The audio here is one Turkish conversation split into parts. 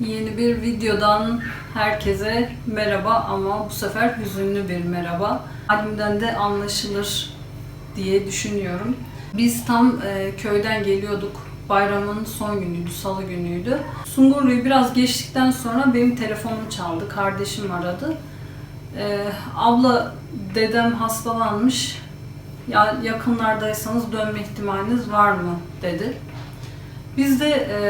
Yeni bir videodan herkese merhaba ama bu sefer hüzünlü bir merhaba. Halimden de anlaşılır diye düşünüyorum. Biz tam e, köyden geliyorduk. Bayramın son günüydü, salı günüydü. Sungurlu'yu biraz geçtikten sonra benim telefonum çaldı. Kardeşim aradı. E, abla dedem hastalanmış. Ya yakınlardaysanız dönme ihtimaliniz var mı dedi. Biz de e,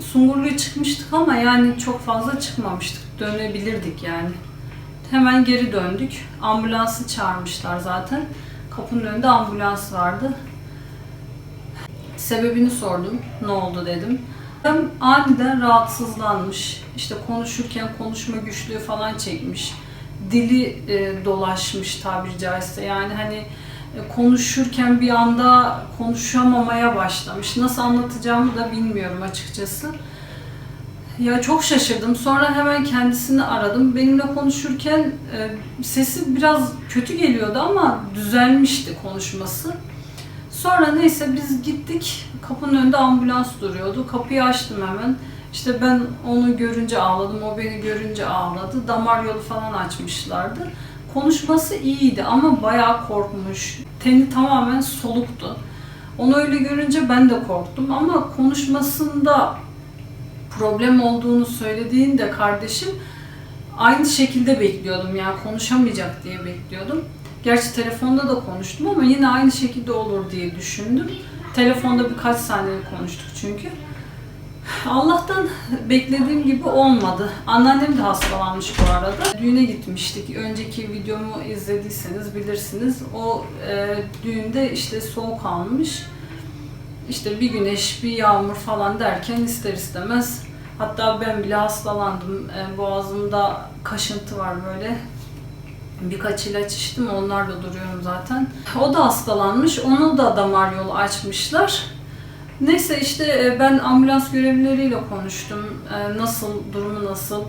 Sungurlu'ya çıkmıştık ama yani çok fazla çıkmamıştık. Dönebilirdik yani. Hemen geri döndük. Ambulansı çağırmışlar zaten. Kapının önünde ambulans vardı. Sebebini sordum. Ne oldu dedim. Hem aniden rahatsızlanmış. İşte konuşurken konuşma güçlüğü falan çekmiş. Dili e, dolaşmış tabiri caizse. Yani hani konuşurken bir anda konuşamamaya başlamış. Nasıl anlatacağımı da bilmiyorum açıkçası. Ya çok şaşırdım. Sonra hemen kendisini aradım. Benimle konuşurken e, sesi biraz kötü geliyordu ama düzelmişti konuşması. Sonra neyse biz gittik. Kapının önünde ambulans duruyordu. Kapıyı açtım hemen. İşte ben onu görünce ağladım, o beni görünce ağladı. Damar yolu falan açmışlardı. Konuşması iyiydi ama bayağı korkmuş. Teni tamamen soluktu. Onu öyle görünce ben de korktum ama konuşmasında problem olduğunu söylediğinde kardeşim aynı şekilde bekliyordum yani konuşamayacak diye bekliyordum. Gerçi telefonda da konuştum ama yine aynı şekilde olur diye düşündüm. Telefonda birkaç saniye konuştuk çünkü. Allah'tan beklediğim gibi olmadı. Anneannem de hastalanmış bu arada. Düğüne gitmiştik. Önceki videomu izlediyseniz bilirsiniz. O e, düğünde işte soğuk almış. İşte bir güneş, bir yağmur falan derken ister istemez hatta ben bile hastalandım. E, boğazımda kaşıntı var böyle. Birkaç ilaç içtim. Onlar da duruyorum zaten. O da hastalanmış. Onu da damar yolu açmışlar. Neyse işte e, ben ambulans görevlileriyle konuştum. E, Nasıl, durumu nasıl,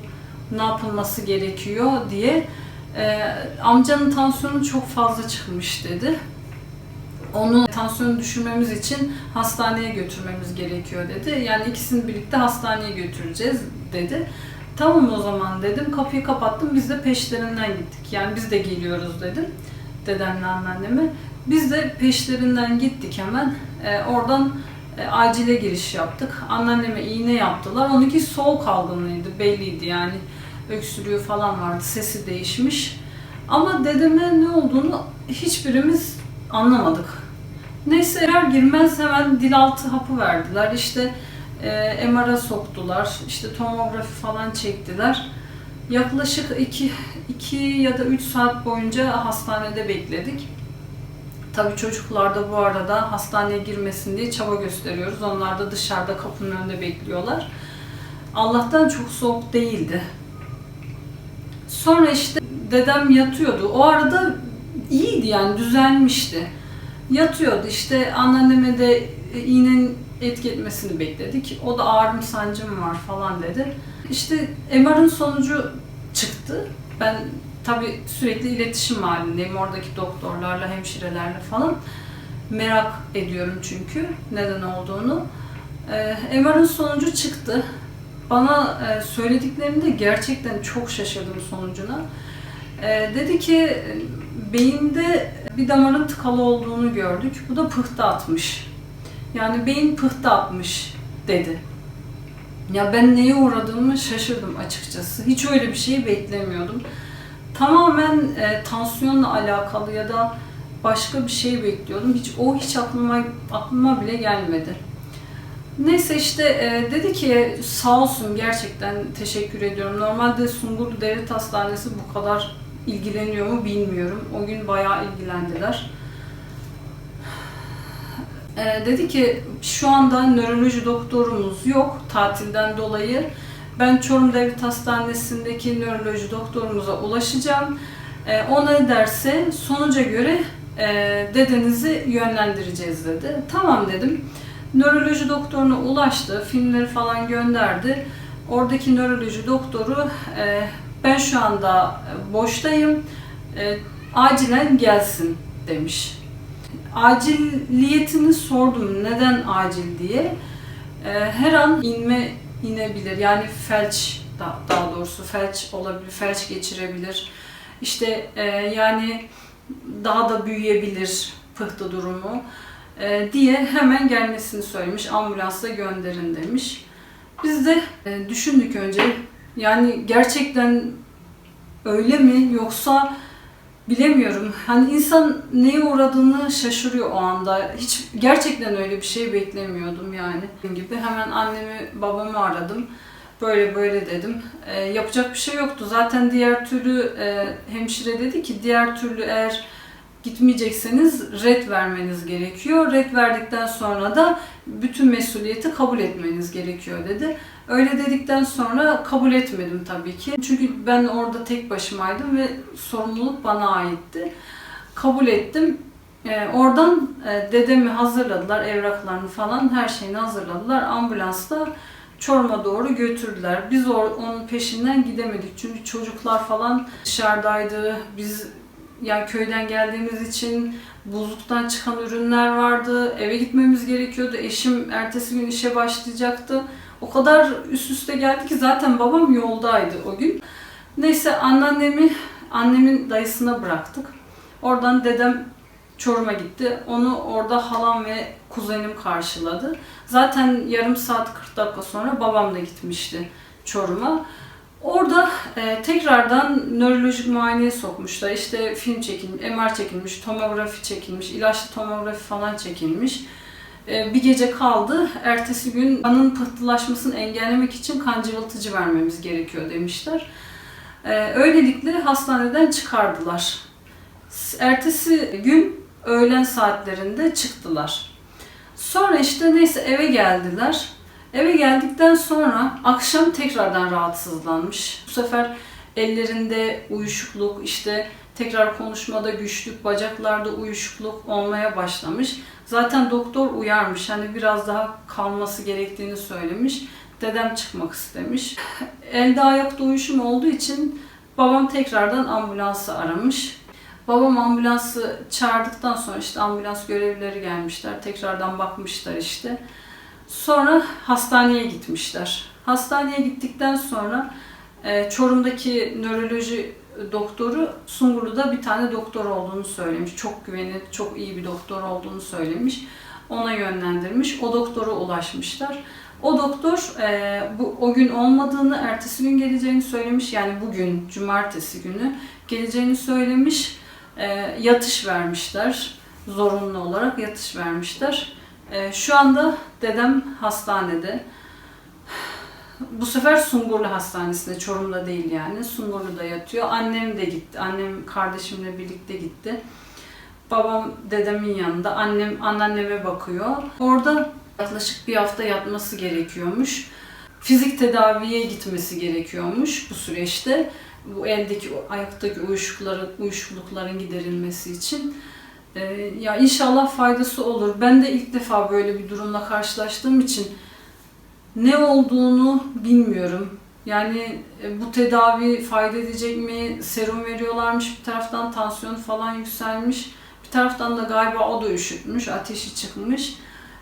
ne yapılması gerekiyor diye. E, Amcanın tansiyonu çok fazla çıkmış dedi. Onu tansiyonu düşürmemiz için hastaneye götürmemiz gerekiyor dedi. Yani ikisini birlikte hastaneye götüreceğiz dedi. Tamam o zaman dedim. Kapıyı kapattım. Biz de peşlerinden gittik. Yani biz de geliyoruz dedim. Dedemle anneanneme. Biz de peşlerinden gittik hemen. Oradan e, acile giriş yaptık. Anneanneme iğne yaptılar. Onunki soğuk algınlıydı. Belliydi yani. Öksürüğü falan vardı. Sesi değişmiş. Ama dedeme ne olduğunu hiçbirimiz anlamadık. Neyse girer girmez hemen dil altı hapı verdiler. İşte e, MR'a soktular. İşte tomografi falan çektiler. Yaklaşık 2 2 ya da 3 saat boyunca hastanede bekledik. Tabii çocuklar da bu arada hastaneye girmesin diye çaba gösteriyoruz. Onlar da dışarıda kapının önünde bekliyorlar. Allah'tan çok soğuk değildi. Sonra işte dedem yatıyordu. O arada iyiydi yani düzelmişti. Yatıyordu işte anneanneme de iğnenin etki etmesini bekledik. O da ağrım sancım var falan dedi. İşte MR'ın sonucu çıktı. Ben tabii sürekli iletişim halindeyim oradaki doktorlarla, hemşirelerle falan. Merak ediyorum çünkü neden olduğunu. Ee, MR'ın sonucu çıktı. Bana e, söylediklerinde gerçekten çok şaşırdım sonucuna. Ee, dedi ki beyinde bir damarın tıkalı olduğunu gördük. Bu da pıhtı atmış. Yani beyin pıhtı atmış dedi. Ya ben neye uğradığımı şaşırdım açıkçası. Hiç öyle bir şeyi beklemiyordum. Tamamen e, tansiyonla alakalı ya da başka bir şey bekliyordum. Hiç o hiç aklıma aklıma bile gelmedi. Neyse işte e, dedi ki sağ olsun gerçekten teşekkür ediyorum. Normalde Sungurlu Devlet Hastanesi bu kadar ilgileniyor mu bilmiyorum. O gün bayağı ilgilendiler. E, dedi ki şu anda nöroloji doktorumuz yok tatilden dolayı. Ben Çorum Devlet Hastanesi'ndeki nöroloji doktorumuza ulaşacağım. E, o ne derse sonuca göre e, dedenizi yönlendireceğiz dedi. Tamam dedim. Nöroloji doktoruna ulaştı, filmleri falan gönderdi. Oradaki nöroloji doktoru e, ben şu anda boştayım, e, acilen gelsin demiş. Aciliyetini sordum neden acil diye. Her an inme inebilir. Yani felç da- daha doğrusu felç olabilir, felç geçirebilir. İşte e, yani daha da büyüyebilir pıhtı durumu e, diye hemen gelmesini söylemiş. Ambulansla gönderin demiş. Biz de e, düşündük önce. Yani gerçekten öyle mi yoksa bilemiyorum. Hani insan neye uğradığını şaşırıyor o anda. Hiç gerçekten öyle bir şey beklemiyordum yani. Gibi hemen annemi babamı aradım. Böyle böyle dedim. E, yapacak bir şey yoktu. Zaten diğer türlü e, hemşire dedi ki diğer türlü eğer gitmeyecekseniz red vermeniz gerekiyor. Red verdikten sonra da bütün mesuliyeti kabul etmeniz gerekiyor dedi. Öyle dedikten sonra kabul etmedim tabii ki. Çünkü ben orada tek başımaydım ve sorumluluk bana aitti. Kabul ettim. Ee, oradan e, dedemi hazırladılar, evraklarını falan her şeyini hazırladılar. Ambulansla Çorum'a doğru götürdüler. Biz onun peşinden gidemedik çünkü çocuklar falan dışarıdaydı. Biz yani köyden geldiğimiz için buzluktan çıkan ürünler vardı. Eve gitmemiz gerekiyordu. Eşim ertesi gün işe başlayacaktı. O kadar üst üste geldi ki zaten babam yoldaydı o gün. Neyse anneannemi annemin dayısına bıraktık. Oradan dedem Çorum'a gitti. Onu orada halam ve kuzenim karşıladı. Zaten yarım saat 40 dakika sonra babam da gitmişti Çorum'a. Orada e, tekrardan nörolojik muayeneye sokmuşlar. İşte film çekilmiş, MR çekilmiş, tomografi çekilmiş, ilaçlı tomografi falan çekilmiş. E, bir gece kaldı. Ertesi gün kanın pıhtılaşmasını engellemek için kan cıvıltıcı vermemiz gerekiyor demişler. E, öylelikle hastaneden çıkardılar. Ertesi gün öğlen saatlerinde çıktılar. Sonra işte neyse eve geldiler. Eve geldikten sonra akşam tekrardan rahatsızlanmış. Bu sefer ellerinde uyuşukluk, işte tekrar konuşmada güçlük, bacaklarda uyuşukluk olmaya başlamış. Zaten doktor uyarmış. Hani biraz daha kalması gerektiğini söylemiş. Dedem çıkmak istemiş. Elde ayakta uyuşum olduğu için babam tekrardan ambulansı aramış. Babam ambulansı çağırdıktan sonra işte ambulans görevlileri gelmişler. Tekrardan bakmışlar işte. Sonra hastaneye gitmişler. Hastaneye gittikten sonra e, Çorum'daki nöroloji doktoru Sungurlu'da bir tane doktor olduğunu söylemiş. Çok güvenilir, çok iyi bir doktor olduğunu söylemiş. Ona yönlendirmiş. O doktora ulaşmışlar. O doktor e, bu o gün olmadığını, ertesi gün geleceğini söylemiş. Yani bugün, cumartesi günü geleceğini söylemiş. E, yatış vermişler. Zorunlu olarak yatış vermişler. E, şu anda dedem hastanede. Bu sefer Sungurlu Hastanesi'nde, Çorum'da değil yani. Sungurlu'da yatıyor. Annem de gitti. Annem kardeşimle birlikte gitti. Babam dedemin yanında. Annem anneanneme bakıyor. Orada yaklaşık bir hafta yatması gerekiyormuş. Fizik tedaviye gitmesi gerekiyormuş bu süreçte. Bu eldeki, ayaktaki uyuşukları, uyuşuklukların giderilmesi için. Ee, ya inşallah faydası olur. Ben de ilk defa böyle bir durumla karşılaştığım için ne olduğunu bilmiyorum. Yani e, bu tedavi fayda edecek mi? Serum veriyorlarmış bir taraftan tansiyon falan yükselmiş. Bir taraftan da galiba o da üşütmüş, ateşi çıkmış.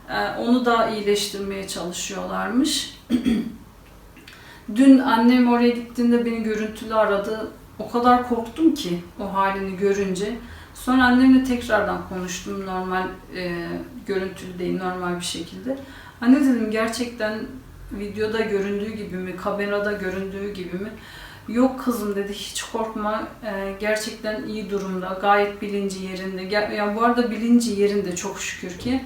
Ee, onu da iyileştirmeye çalışıyorlarmış. Dün annem oraya gittiğinde beni görüntülü aradı. O kadar korktum ki o halini görünce. Sonra annemle tekrardan konuştum normal e, görüntülü değil normal bir şekilde. Anne dedim gerçekten videoda göründüğü gibi mi, kamerada göründüğü gibi mi? Yok kızım dedi hiç korkma e, gerçekten iyi durumda gayet bilinci yerinde. Yani bu arada bilinci yerinde çok şükür ki.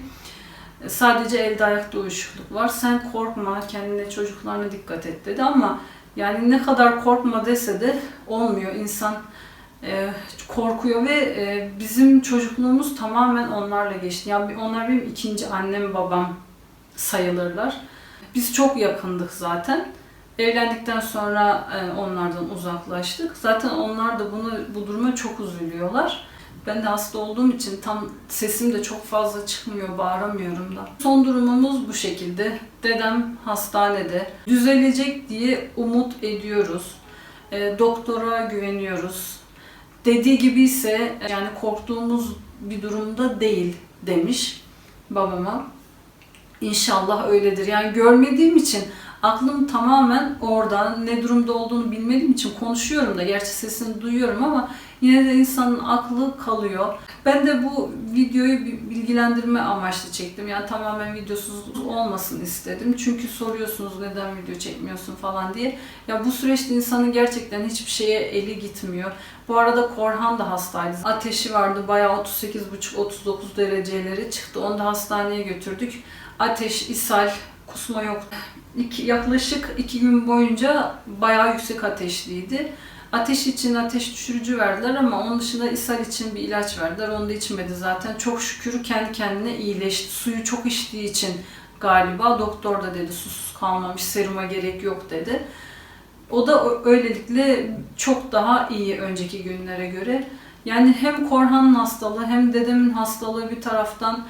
E, Sadece elde ayakta uyuşukluk var. Sen korkma kendine çocuklarına dikkat et dedi ama yani ne kadar korkma dese de olmuyor. İnsan korkuyor ve e, bizim çocukluğumuz tamamen onlarla geçti. Yani onlar benim ikinci annem babam sayılırlar. Biz çok yakındık zaten. Evlendikten sonra e, onlardan uzaklaştık. Zaten onlar da bunu bu duruma çok üzülüyorlar. Ben de hasta olduğum için tam sesim de çok fazla çıkmıyor, bağıramıyorum da. Son durumumuz bu şekilde. Dedem hastanede. Düzelecek diye umut ediyoruz. E, doktora güveniyoruz. Dediği gibi ise yani korktuğumuz bir durumda değil demiş babama. İnşallah öyledir. Yani görmediğim için Aklım tamamen orada. Ne durumda olduğunu bilmediğim için konuşuyorum da. Gerçi sesini duyuyorum ama yine de insanın aklı kalıyor. Ben de bu videoyu bilgilendirme amaçlı çektim. Yani tamamen videosuz olmasın istedim. Çünkü soruyorsunuz neden video çekmiyorsun falan diye. Ya bu süreçte insanın gerçekten hiçbir şeye eli gitmiyor. Bu arada Korhan da hastaydı. Ateşi vardı bayağı 38,5-39 dereceleri çıktı. Onu da hastaneye götürdük. Ateş, ishal, kusma yok. İki, yaklaşık iki gün boyunca bayağı yüksek ateşliydi. Ateş için ateş düşürücü verdiler ama onun dışında ishal için bir ilaç verdiler. Onu da içmedi zaten. Çok şükür kendi kendine iyileşti. Suyu çok içtiği için galiba doktor da dedi susuz kalmamış, seruma gerek yok dedi. O da öylelikle çok daha iyi önceki günlere göre. Yani hem Korhan'ın hastalığı hem dedemin hastalığı bir taraftan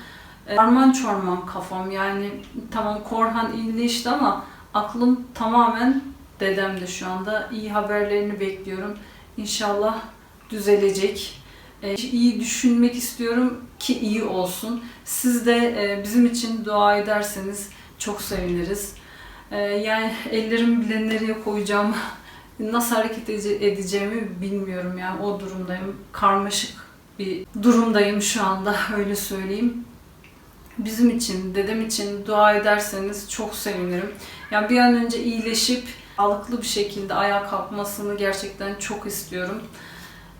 e, Arman çorman kafam yani tamam Korhan iyileşti ama aklım tamamen dedemde şu anda. iyi haberlerini bekliyorum. İnşallah düzelecek. E, iyi düşünmek istiyorum ki iyi olsun. Siz de e, bizim için dua ederseniz çok seviniriz. E, yani ellerimi bile nereye koyacağım, nasıl hareket ede- edeceğimi bilmiyorum yani o durumdayım. Karmaşık bir durumdayım şu anda öyle söyleyeyim bizim için, dedem için dua ederseniz çok sevinirim. Yani bir an önce iyileşip sağlıklı bir şekilde ayağa kalkmasını gerçekten çok istiyorum.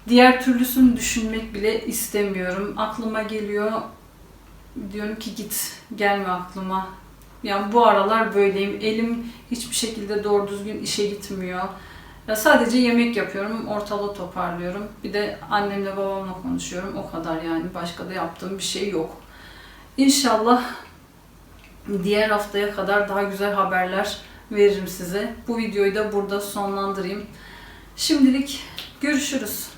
Diğer türlüsünü düşünmek bile istemiyorum. Aklıma geliyor. Diyorum ki git, gelme aklıma. Yani bu aralar böyleyim. Elim hiçbir şekilde doğru düzgün işe gitmiyor. Ya sadece yemek yapıyorum, ortalığı toparlıyorum. Bir de annemle babamla konuşuyorum. O kadar yani. Başka da yaptığım bir şey yok. İnşallah diğer haftaya kadar daha güzel haberler veririm size. Bu videoyu da burada sonlandırayım. Şimdilik görüşürüz.